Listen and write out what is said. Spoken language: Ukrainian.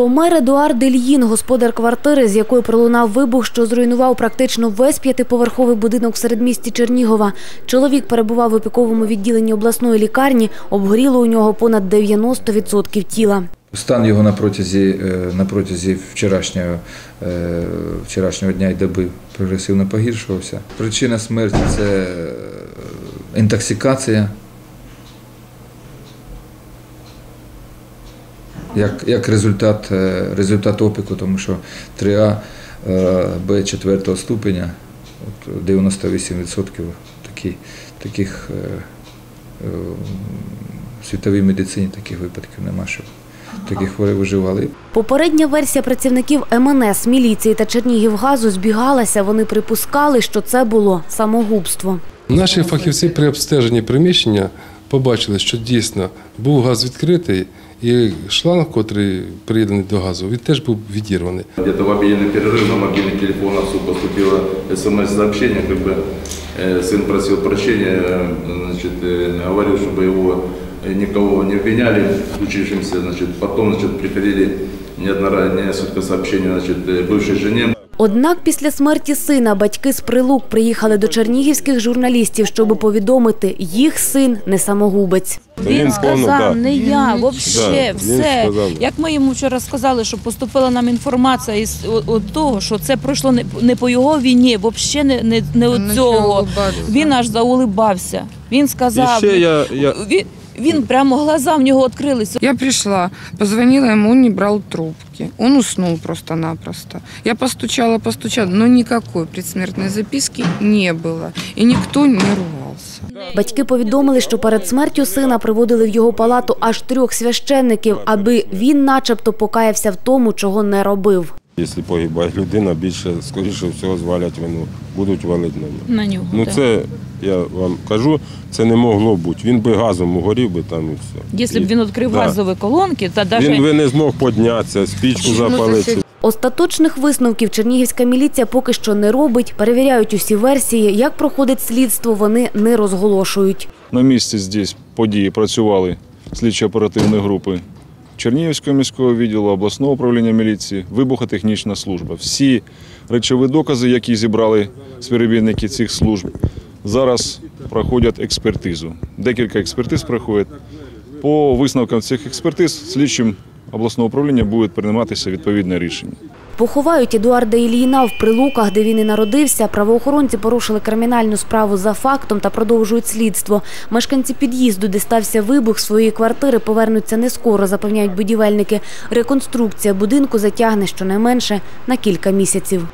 Помер Едуард Ільїн, господар квартири, з якої пролунав вибух, що зруйнував практично весь п'ятиповерховий будинок в середмісті Чернігова. Чоловік перебував в опіковому відділенні обласної лікарні, обгоріло у нього понад 90% тіла. Стан його на протязі, е, на протязі вчорашнього, е, вчорашнього дня й доби прогресивно погіршувався. Причина смерті це е, інтоксикація. Як, як результат, е, результат опіку, тому що 3А е, Б4 ступеня, от 98% такі, таких е, в світовій медицині таких випадків нема, щоб такі хворі виживали. Попередня версія працівників МНС, міліції та Чернігівгазу збігалася. Вони припускали, що це було самогубство. Наші фахівці при обстеженні приміщення побачили, що дійсно був газ відкритий, і шланг, котрий приєднаний до газу, він теж був відірваний. Где-то в обеденный перерыв на мобильный телефон отцу поступило смс-сообщение, как бы э, сын просил прощения, э, значит, э, говорил, чтобы его э, никого не обвиняли в случившемся, значит, потом, значит, приходили неодноразово несколько сообщений, значит, э, бывшей жене. Однак після смерті сина батьки з прилук приїхали до чернігівських журналістів, щоб повідомити, їх син не самогубець. Він Він сказав, не я, взагалі, все. Як ми йому вчора сказали, що поступила нам інформація із от того, що це пройшло не, по його війні, взагалі не, не, не от цього. Він аж заулибався. Він сказав, ще я, я він, він прямо глаза в нього відкрилися. Я пришла, позвонила ему, он не брал трубки. Он уснул просто-напросто. Я постучала, постучала, но никакой предсмертной записки не было. И никто не ругался. Батьки повідомили, що перед смертю сина приводили в його палату аж трьох священників, аби він, начебто, покаявся в тому, чого не робив. якщо погибає людина, більше, скоріше всього, звалять вину, будуть валити на нього. На нього. Ну так. це, я вам кажу, це не могло бути. Він би газом угорів би там і все. Якщо б він відкрив Да. газові колонки, та навіть Він би не змог піднятися, спічку запалити. Остаточних висновків чернігівська міліція поки що не робить. Перевіряють усі версії. Як проходить слідство, вони не розголошують. На місці здесь події працювали слідчо-оперативні групи Чернігівського міського відділу, обласного управління міліції, вибухотехнічна служба. Всі речові докази, які зібрали співробітники цих служб, зараз проходять експертизу. Декілька експертиз проходять. По висновкам цих експертиз слідчим обласного управління буде прийматися відповідне рішення. Поховають Едуарда Ілліна в Прилуках, де він і народився. Правоохоронці порушили кримінальну справу за фактом та продовжують слідство. Мешканці під'їзду, де стався вибух своєї квартири, повернуться не скоро, запевняють будівельники. Реконструкція будинку затягне щонайменше на кілька місяців.